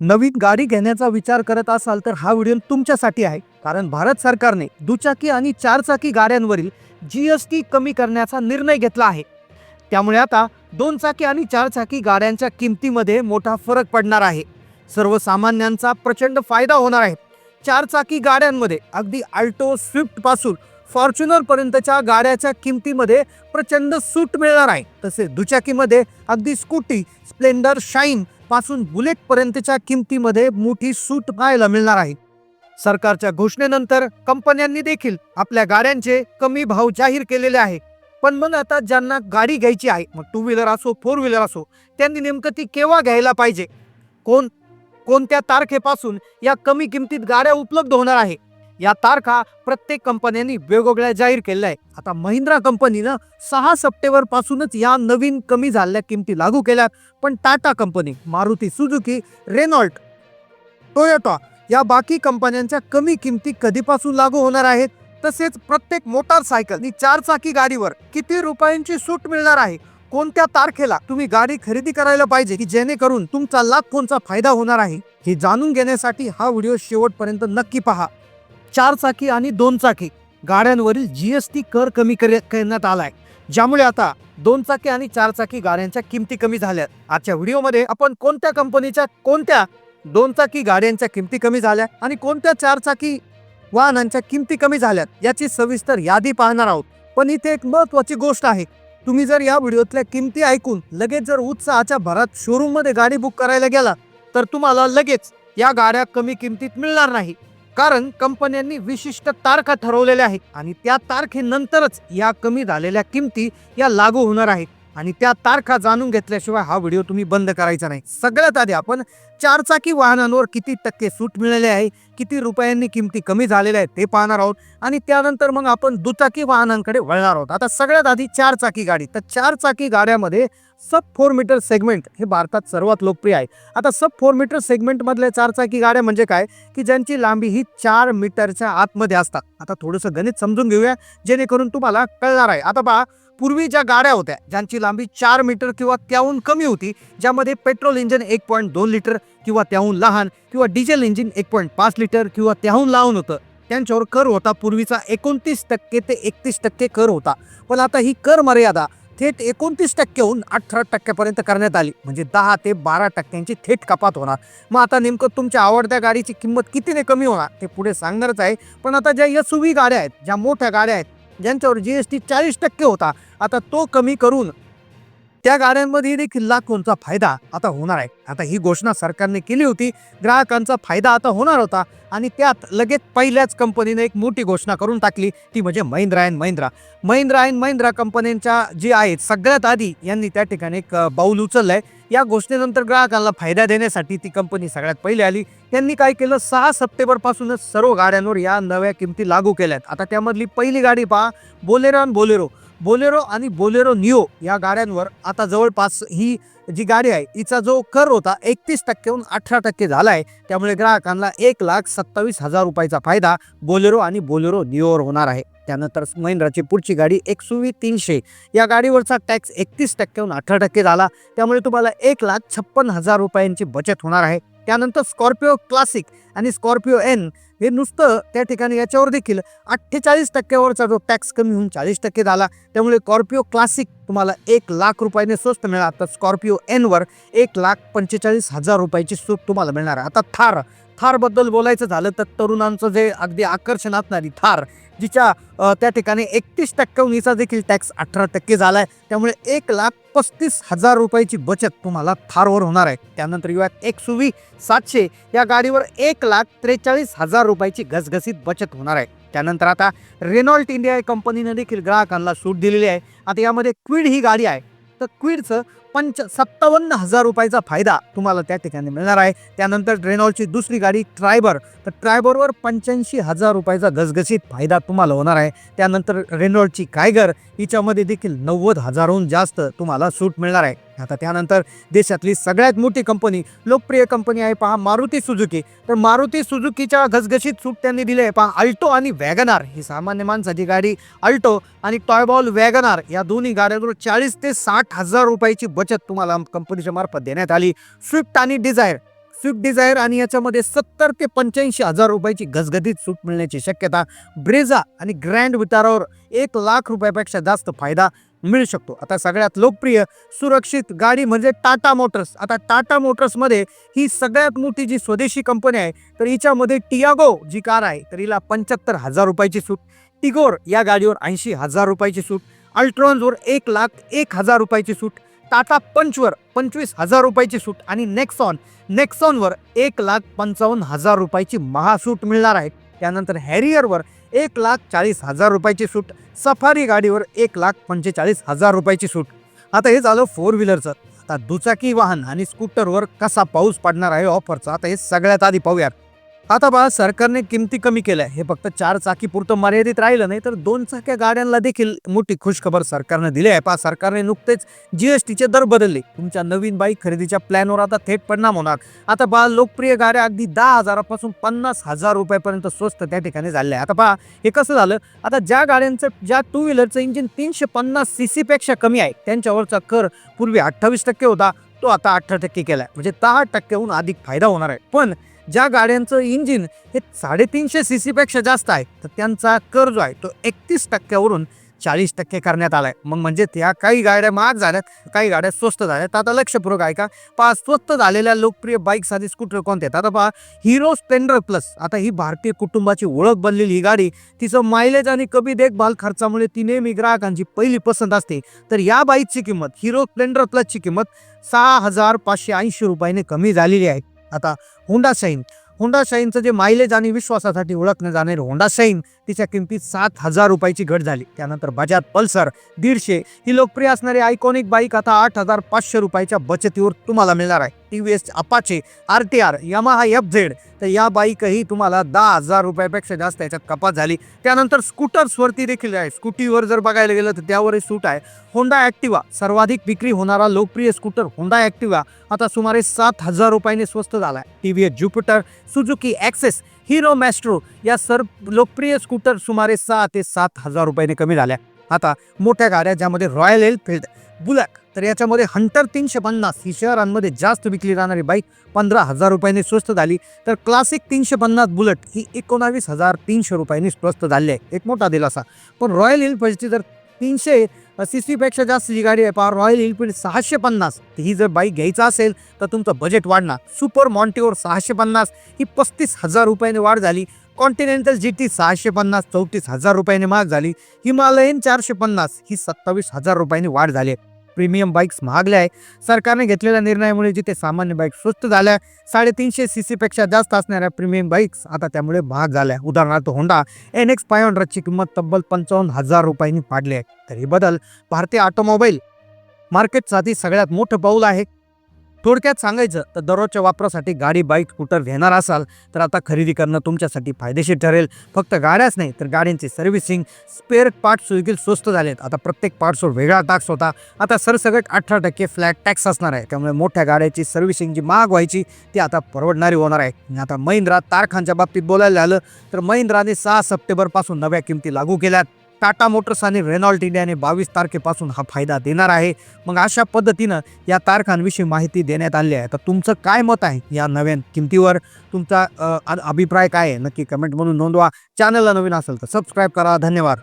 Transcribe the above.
नवीन गाडी घेण्याचा विचार करत असाल तर हा व्हिडिओ तुमच्यासाठी आहे. कारण भारत सरकारने दुचाकी आणि चारचाकी गाड्यांवरील जी एस टी कमी करण्याचा निर्णय घेतला आहे. त्यामुळे आता दोन चाकी आणि चारचाकी गाड्यांच्या किमतीमध्ये मोठा फरक पडणार आहे. सर्वसामान्यांचा प्रचंड फायदा होणार आहे. चारचाकी गाड्यांमध्ये अगदी अल्टो स्विफ्टपासून फॉर्च्युनरपर्यंतच्या गाड्याच्या किमतीमध्ये प्रचंड सूट मिळणार आहे. तसेच दुचाकीमध्ये अगदी स्कूटी स्प्लेंडर शाईन पासून बुलेटपर्यंतच्या किमतीमध्ये मोठी सूट पाहायला मिळणार आहे. सरकारच्या घोषणेनंतर कंपन्यांनी देखील आपल्या गाड्यांचे कमी भाव जाहीर केलेले आहे. पण मग आता ज्यांना गाडी घ्यायची आहे मग टू व्हीलर असो फोर व्हीलर असो त्यांनी नेमकं ती केव्हा घ्यायला पाहिजे? कोण कोणत्या तारखेपासून या कमी किमतीत गाड्या उपलब्ध होणार आहे? या तारखा प्रत्येक कंपन्यांनी वेगवेगळ्या जाहीर केल्या आहे आता महिंद्रा कंपनीनं सहा सप्टेंबर पासूनच या नवीन कमी झालेल्या किमती लागू केल्या पण Tata company Maruti Suzuki Renault Toyota या बाकी कंपन्यांच्या कमी किमती कधीपासून लागू होणार आहेत? तसेच प्रत्येक मोटारसायकल आणि चारचाकी गाडीवर किती रुपयांची सूट मिळणार आहे? कोणत्या तारखेला तुम्ही गाडी खरेदी करायला पाहिजे की जेणेकरून तुमचा लाखोंचा फायदा होणार आहे? हे जाणून घेण्यासाठी हा व्हिडिओ शेवटपर्यंत नक्की पहा. चार चाकी आणि दोन चाकी गाड्यांवरील जीएसटी कर कमी करण्यात आलाय. ज्यामुळे आता दोन चाकी आणि चार चाकी गाड्यांच्या किमती कमी झाल्या आजच्या व्हिडिओमध्ये आपण कोणत्या कंपनीच्या कोणत्या दोन चाकी गाड्यांच्या किमती कमी झाल्या आणि कोणत्या चार चाकी वाहनांच्या किमती कमी झाल्यात याची सविस्तर यादी पाहणार आहोत. पण इथे एक महत्वाची गोष्ट आहे. तुम्ही जर या व्हिडिओतल्या किमती ऐकून लगेच जर उत्साहाच्या भरात शोरूममध्ये गाडी बुक करायला गेला तर तुम्हाला लगेच या गाड्या कमी किमतीत मिळणार नाही. कारण कंपन्यांनी विशिष्ट तारखा ठरवलेल्या आहेत आणि त्या तारखेनंतरच या कमी झालेल्या किमती या लागू होणार आहेत. आणि त्या तारखा जाणून घेतल्याशिवाय हा व्हिडिओ तुम्ही बंद करायचा नाही. सगळ्यात आधी आपण चारचाकी वाहनांवर किती टक्के सूट मिळाले आहे किती रुपयांनी किमती कमी झालेल्या आहेत ते पाहणार आहोत आणि त्यानंतर मग आपण दुचाकी वाहनांकडे वळणार आहोत. आता सगळ्यात आधी चारचाकी गाडी. तर चारचाकी गाड्यामध्ये सब फोर मीटर सेगमेंट हे भारतात सर्वात लोकप्रिय आहे. आता सब फोर मीटर सेगमेंटमधल्या चारचाकी गाड्या म्हणजे काय? की ज्यांची लांबी ही चार मीटरच्या आतमध्ये असतात. आता थोडंसं गणित समजून घेऊया जेणेकरून तुम्हाला कळणार आहे. आता पहा पूर्वी ज्या गाड्या होत्या ज्यांची लांबी चार मीटर किंवा त्याहून कमी होती ज्यामध्ये पेट्रोल इंजिन एक पॉईंट दोन लिटर किंवा त्याहून लहान किंवा डिझेल इंजिन एक पॉईंट पाच लिटर किंवा त्याहून लहान होतं. त्यांच्यावर कर होता पूर्वीचा एकोणतीस टक्के ते एकतीस टक्के कर होता. पण आता ही कर मर्यादा थेट एकोणतीस टक्केहून अठरा टक्क्यापर्यंत करण्यात आली. म्हणजे दहा ते बारा टक्क्यांची थेट कपात होणार. मग आता नेमकं तुमच्या आवडत्या गाडीची किंमत कितीने कमी होणार ते पुढे सांगणारच आहे. पण आता ज्या एस गाड्या आहेत ज्या मोठ्या गाड्या आहेत ज्यांच्यावर जी एस टी चाळीस टक्के होता. आता तो कमी करून त्या गाड्यांमध्ये देखील लाखोंचा फायदा आता होणार आहे. आता ही घोषणा सरकारने केली होती. ग्राहकांचा फायदा आता होणार होता आणि त्यात लगेच पहिल्याच कंपनीने एक मोठी घोषणा करून टाकली. ती म्हणजे महिंद्रा अँड महिंद्रा. महिंद्रा अँड महिंद्रा कंपन्यांच्या जी आहेत सगळ्यात आधी यांनी त्या ठिकाणी एक बाऊल उचललं आहे या घोषणेनंतर ग्राहकांना फायदा देण्यासाठी ती कंपनी सगळ्यात पहिले आली. त्यांनी काय केलं? सहा सप्टेंबरपासूनच सर्व गाड्यांवर या नव्या किमती लागू केल्यात. आता त्यामधली पहिली गाडी पहा बोलेरो आणि बोलेरो. बोलेरो आणि बोलेरो नियो या गाड्यांवर आता जवळपास ही जी गाडी आहे हिचा जो कर होता एकतीस टक्केहून अठरा टक्के झाला आहे त्यामुळे ग्राहकांना एक लाख सत्तावीस हजार रुपयाचा फायदा बोलेरो आणि बोलेरो निओवर होणार आहे. त्यानंतर महिंद्राची पुढची गाडी एक्सुवी तीनशे. या गाडीवरचा टॅक्स एकतीस टक्केहून अठरा टक्के झाला. त्यामुळे तुम्हाला एक लाख छप्पन हजार रुपयांची बचत होणार आहे. त्यानंतर स्कॉर्पिओ क्लासिक आणि स्कॉर्पिओ एन हे नुसतं त्या ठिकाणी याच्यावर देखील अठ्ठेचाळीस टक्क्यावरचा जो टॅक्स कमी होऊन चाळीस टक्के झाला त्यामुळे स्कॉर्पिओ क्लासिक तुम्हाला एक लाख रुपयाने स्वस्त मिळणार. तर स्कॉर्पिओ एनवर एक लाख पंचेचाळीस हजार रुपयाची सूट तुम्हाला मिळणार. आहे आता थार थारबद्दल बोलायचं झालं तर तरुणांचं जे अगदी आकर्षण असणारी थार जिच्या त्या ठिकाणी एकतीस टक्क्याहून देखील टॅक्स अठरा टक्के झाला आहे त्यामुळे एक लाख पस्तीस हजार रुपयाची बचत तुम्हाला थारवर होणार आहे. त्यानंतर युवा एक सुवी सातशे. या गाडीवर एक लाख त्रेचाळीस हजार रुपयाची घसघसीत बचत होणार आहे. त्यानंतर आता रेनॉल्ट इंडिया या कंपनीने देखील ग्राहकांना सूट दिलेली आहे. आता यामध्ये क्विड ही गाडी आहे. तर क्विडचं पंच सत्तावन्न हजार रुपयाचा फायदा तुम्हाला त्या ठिकाणी मिळणार आहे. त्यानंतर ड्रेनॉलची दुसरी गाडी ट्रायबर. तर ट्रायबरवर पंच्याऐंशी हजार रुपयाचा घसघसीत फायदा तुम्हाला होणार आहे. त्यानंतर रेनॉल्डची कायगर हिच्यामध्ये देखील नव्वद हजारहून जास्त तुम्हाला सूट मिळणार आहे. आता त्यानंतर देशातली सगळ्यात मोठी कंपनी लोकप्रिय कंपनी आहे पहा मारुती सुझुकी. तर मारुती सुझुकीच्या घसघशीत सूट त्यांनी दिली आहे. पहा अल्टो आणि वॅगनार ही सामान्य माणसाची गाडी अल्टो आणि टॉयबॉल वॅगनार या दोन्ही गाड्यांवर चाळीस ते साठ हजार रुपयाची बचत तुम्हाला कंपनीच्या मार्फत देण्यात आली. स्विफ्ट आणि डिझायर स्विफ्ट डिझायर आणि याच्यामध्ये सत्तर ते पंच्याऐंशी हजार रुपयाची घसघटीत सूट मिळण्याची शक्यता. ब्रेझा आणि ग्रँड विटारावर एक लाख रुपयापेक्षा जास्त फायदा मिळू शकतो. आता सगळ्यात लोकप्रिय सुरक्षित गाडी म्हणजे टाटा मोटर्स. आता टाटा मोटर्समध्ये ही सगळ्यात मोठी जी स्वदेशी कंपनी आहे तर हिच्यामध्ये टियागो जी कार आहे तर हिला पंच्याहत्तर हजार रुपयाची सूट टिगोर या गाडीवर ऐंशी हजार रुपयाची सूट अल्ट्रॉन्सवर एक लाख एक हजार रुपयाची सूट टाटा पंचवर पंचवीस हजार रुपयाची सूट आणि नेक्सॉन नेक्सॉनवर एक लाख पंचावन्न हजार रुपयाची महासूट मिळणार आहे. त्यानंतर हॅरियरवर एक लाख चाळीस हजार रुपयाची सूट. सफारी गाडीवर एक लाख पंचेचाळीस हजार रुपयाची सूट. आता हे झालं फोर व्हीलरचं आता दुचाकी वाहन आणि स्कूटरवर कसा पाऊस पडणार आहे ऑफरचा आता हे सगळ्यात आधी पाहूयात. आता पहा सरकारने किमती कमी केल्या. हे फक्त चार चाकी पुरतं मर्यादित राहिलं नाही तर दोन चाक्या गाड्यांना देखील मोठी खुशखबर सरकारनं दिली आहे. पहा सरकारने नुकतेच जीएसटीचे दर बदलले. तुमच्या नवीन बाईक खरेदीच्या प्लॅनवर आता थेट परिणाम होणार. आता पहा लोकप्रिय गाड्या अगदी दहा हजारापासून पन्नास हजार रुपयापर्यंत स्वस्त त्या ठिकाणी झाले आहे आता पहा हे कसं झालं? आता ज्या गाड्यांचं ज्या टू व्हीलरचं इंजिन तीनशे पन्नास सी सीपेक्षा कमी आहे त्यांच्यावरचा कर पूर्वी अठ्ठावीस टक्के होता तो आता अठरा टक्के केला आहे म्हणजे दहा टक्क्याहून अधिक फायदा होणार आहे. पण ज्या गाड्यांचं इंजिन हे साडेतीनशे सी सीपेक्षा जास्त आहे तर त्यांचा कर जो आहे तो एकतीस टक्क्यावरून चाळीस टक्के करण्यात आला आहे मग म्हणजे त्या काही गाड्या महाग झाल्यात काही गाड्या स्वस्त झाल्यात. तर आता लक्षपूर्वक आहे का पहा स्वस्त झालेल्या लोकप्रिय बाईक्स आणि स्कूटर कोणते आहेत? आता पहा हिरो स्प्लेंडर प्लस आता ही भारतीय कुटुंबाची ओळख बनलेली ही गाडी तिचं मायलेज आणि कमी देखभाल खर्चामुळे ती नेहमी ग्राहकांची पहिली पसंत असते. तर या बाईकची किंमत हिरो स्प्लेंडर प्लसची किंमत सहा हजार पाचशे ऐंशी रुपयाने कमी झालेली आहे. आता होंडा शाईन होंडा शाईनचं जे मायलेज आणि विश्वासासाठी ओळखलं जाणारे होंडा शाईन तिच्या किमतीत सात हजार रुपयाची घट झाली. त्यानंतर बजाज पल्सर दीडशे ही लोकप्रिय असणारी आयकॉनिक बाईक आता आठ हजार पाचशे रुपयाच्या बचतीवर तुम्हाला मिळणार आहे. T V S Apache R T R Yamaha F Z तर या बाईकही तुम्हाला दहा हजार रुपयापेक्षा जास्त याच्यात कपात झाली. त्यानंतर स्कूटर्सवरती देखील आहे. स्कूटीवर जर बघायला गेलं तर त्यावरही सूट आहे. होंडा ॲक्टिवा सर्वाधिक विक्री होणारा लोकप्रिय स्कूटर होंडा ॲक्टिवा आता सुमारे सात हजार रुपयाने स्वस्त झाला आहे. T V S Jupiter Suzuki Access Hero Maestro या सर्व लोकप्रिय स्कूटर सुमारे सहा ते सात हजार रुपयाने कमी झाल्या. आता मोठ्या गाड्या ज्यामध्ये रॉयल एनफिल्ड बुलॅक तर याच्यामध्ये हंटर तीनशे पन्नास ही शहरांमध्ये जास्त विकली जाणारी बाईक पंधरा हजार रुपयाने स्वस्त झाली. तर क्लासिक तीनशे पन्नास बुलेट ही एकोणावीस हजार तीनशे रुपयांनी स्वस्त झाली आहे. एक मोठा दिलासा. पण रॉयल एनफिल्डची जर तीनशे सी सीपेक्षा जास्त जी गाडी आहे पहा रॉयल एनफिल्ड सहाशे पन्नास. ही जर बाईक घ्यायचा असेल तर तुमचं बजेट वाढणार. सुपर मॉन्टिओर सहाशे पन्नास. ही पस्तीस हजार रुपयाने वाढ झाली. कॉन्टिनेंटल जी टी सहाशे पन्नास चौतीस हजार रुपयाने महाग झाली. हिमालयन चारशे पन्नास ही सत्तावीस हजार रुपयाने वाढ झाली. आहे प्रीमियम बाईक्स महागल्या आहे. सरकारने घेतलेल्या निर्णयामुळे जिथे सामान्य बाईक स्वस्त झाल्या साडेतीनशे सी सीपेक्षा जास्त असणाऱ्या प्रीमियम बाईक्स आता त्यामुळे महाग झाल्या. उदाहरणार्थ होंडा एन एक्स फाय हंड्रेडची किंमत तब्बल पंचावन्न हजार रुपयांनी पाडली आहे. तर हे बदल भारतीय ऑटोमोबाईल मार्केटसाठी सगळ्यात मोठं पाऊल आहे थोडक्यात सांगायचं तर दररोजच्या वापरासाठी गाडी बाईक स्कूटर घेणार असाल तर आता खरेदी करणं तुमच्यासाठी फायदेशीर ठरेल. फक्त गाड्याच नाही तर गाड्यांची सर्व्हिसिंग स्पेअर पार्ट्स देखील स्वस्त झालेत. आता प्रत्येक पार्ट्सवर वेगळा टॅक्स होता. आता सरसगट अठरा टक्के फ्लॅट टॅक्स असणार आहे. त्यामुळे मोठ्या गाड्याची सर्व्हिसिंग जी महाग व्हायची ती आता परवडणारी होणार आहे. आणि आता महिंद्रा तारखांच्या बाबतीत बोलायला आलं तर महिंद्राने सहा सप्टेंबरपासून नव्या किमती लागू केल्यात. टाटा मोटर्स आणि रेनॉल्ट इंडियाने बावीस तारखेपासून हा फायदा देणार आहे. मग अशा पद्धतीनं या तारखांविषयी माहिती देण्यात आली आहे. तर तुमचं काय मत आहे या नव्या किमतीवर? तुमचा अभिप्राय काय आहे? नक्की कमेंट म्हणून नोंदवा. चॅनलला नवीन असेल तर सबस्क्राईब करा. धन्यवाद.